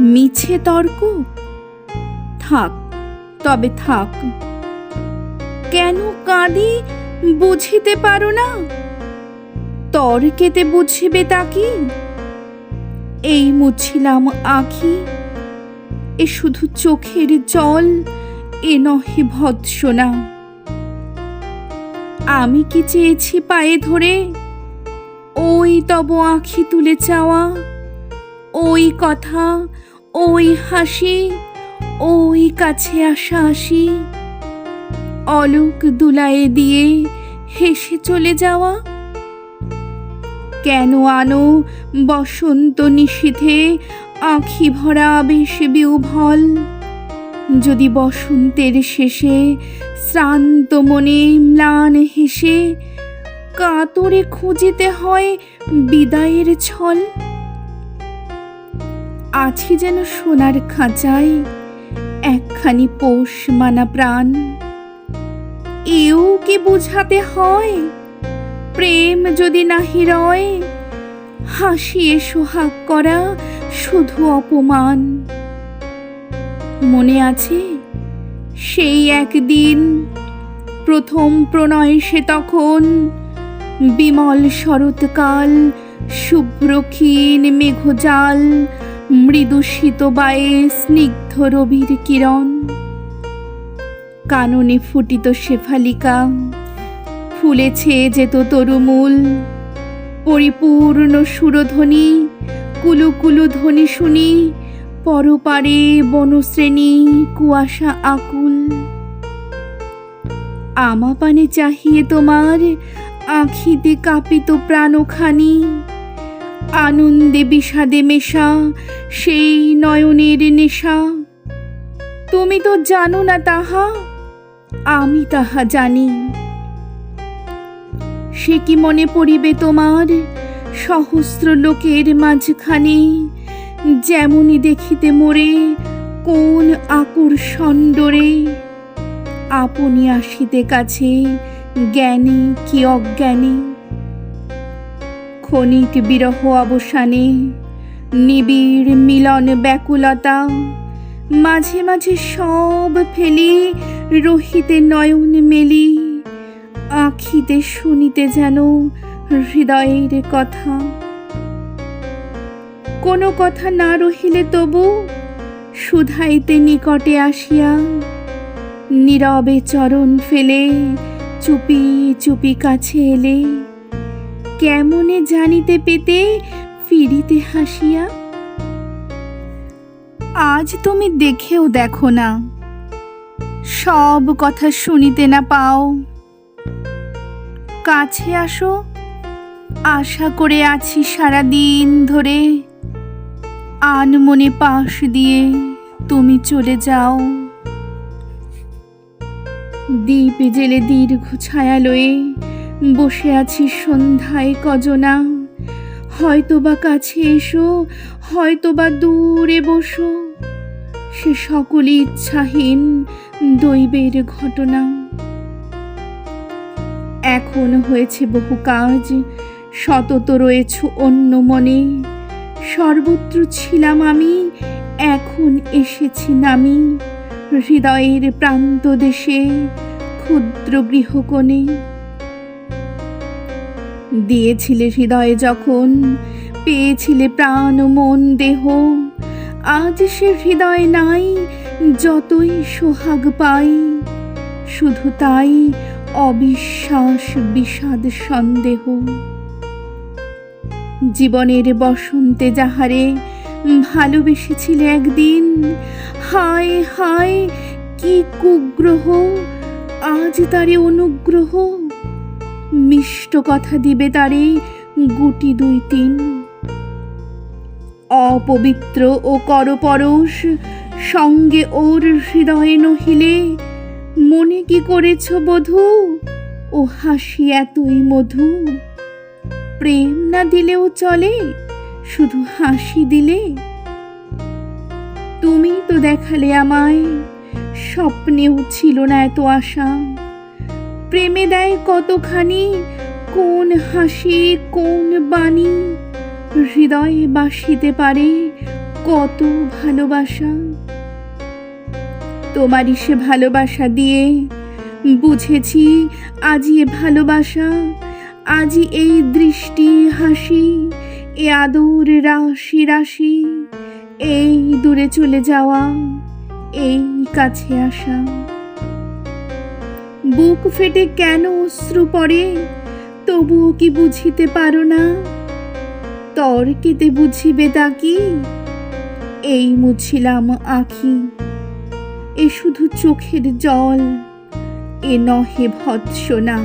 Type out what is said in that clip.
মিছে তর্ক? থাক, তবে থাক। কেন কাঁদি বুঝিতে পারো না? তর্কেতে বুঝিবে তা কি? এই মুছিলাম আখি, এ শুধু চোখের জল, এ নহে ভৎসনা। আমি কি চেয়েছি পায়ে ধরে? ওই তব আখি তুলে চাওয়া, ওই কথা ওই হাসি, ওই কাছে আসা আসি অলোক দুলায়ে দিয়ে হেসে চলে যাওয়া। কেন আনো বসন্ত নিশীথে আখি ভরা আবেশ বিউভল? যদি বসন্তের শেষে শ্রান্ত মনে ম্লান হেসে, কাতরে খুঁজিতে হয় বিদায়ের ছল? আছি যেন সোনার খাঁচায় একখানি পোষ মানা প্রাণ। এও কি বুঝাতে হয়? প্রেম যদি না হিরয় হাসিয়ে সোহাগ করা শুধু অপমান। মনে আছে, সেই একদিন প্রথম প্রণয় সে তখন বিমল শরৎকাল, শুভ্র ক্ষীণ মেঘজাল মৃদু শীতবায়ে স্নিগ্ধ রবির কিরণ। কাননে ফুটিত শেফালিকা, ফুলেছে যেত তরুমূল পরিপূর্ণ সুরধ্বনি, কুলু কুলু ধ্বনি শুনি, পরপারে বনশ্রেণী কুয়াশা আকুল। আমা পানে চাহিয়ে তোমার আঁখিতে কাঁপিত প্রাণখানি। আনন্দে বিষাদে মেশা, সেই নয়নের নেশা। তুমি তো জানো না তাহা, আমি তাহা জানি। সে কি মনে পড়িবে তোমার সহস্র লোকের মাঝখানে, যেমনই দেখিতে মোরে কোন আকুর সন্ডরে আপনি আসিতে কাছে, জ্ঞানী কি অজ্ঞানী? ক্ষণিক বিরহ অবসানে, নিবিড় মিলন ব্যাকুলতা, মাঝে মাঝে সব ফেলি রহিতে নয়ন মেলি, আখিতে শুনিতে যেন হৃদয়ের কথা। কোনো কথা না রহিলে তবু শুধাইতে নিকটে আসিয়া, নীরবে চরণ ফেলে চুপি চুপি কাছে এলে কেমনে জানিতে পেতে ফিরিতে হাসিয়া, আজ তুমি দেখেও দেখো না, সব কথা শুনিতে না পাও। কাছে আসো, আশা করে আছি সারা দিন ধরে, আনমনে পাশ দিয়ে তুমি চলে যাও। দ্বীপ জেলে দীর্ঘ ছায়ালয়ে বসে আছি সন্ধ্যায়, কজনা। হয়তো বা কাছে এসো হয়তো বা দূরে বসো। সে সকলই ইচ্ছাহীন দৈবের ঘটনা। এখন হয়েছে বহু কাজ, সতত রয়েছ অন্য মনে। সর্বত্র ছিলাম আমি, এখন এসেছি নামি। হৃদয়ের প্রান্ত দেশে ক্ষুদ্র গৃহকোণে। দিয়েছিলে হৃদয়ে যখন, পেয়েছিলে প্রাণ মন দেহ, আজ সে হৃদয় নাই যতই সোহাগ পাই। শুধু তাই অবিশ্বাস বিষাদ সন্দেহ। জীবনের বসন্তে যাহারে ভালোবেসেছিলে একদিন, হায় হায় কি কুগ্রহ, আজ তারে অনুগ্রহ মিষ্ট কথা দিবে তারে গুটি দুই তিন। অপবিত্র ও করপরশ, সঙ্গে ওর হৃদয়ে নহিলে মনে কি করেছ বধূ? ও হাসি এতই মধু। প্রেম না দিলেও চলে, শুধু হাসি দিলে। তুমি তো দেখালে আমায়, স্বপ্নেও ছিল না এত আশা। প্রেমে দেয় কতখানি? কোন হাসি, কোন বাণী? হৃদয়ে বাসিতে পারে কত ভালোবাসা? তোমারই সে ভালোবাসা দিয়ে বুঝেছি আজি এ ভালোবাসা, আজি এই দৃষ্টি হাসি, এ আদর রাশি রাশি, এই দূরে চলে যাওয়া, এই কাছে আসা। বুক ফেটে কেন অশ্রু পড়ে? তবুও কি বুঝিতে পারো না? তর্কেতে বুঝিবে তা কি? এই মুছিলাম আখি। এ শুধু চোখের জল, এ নহে ভৎসনা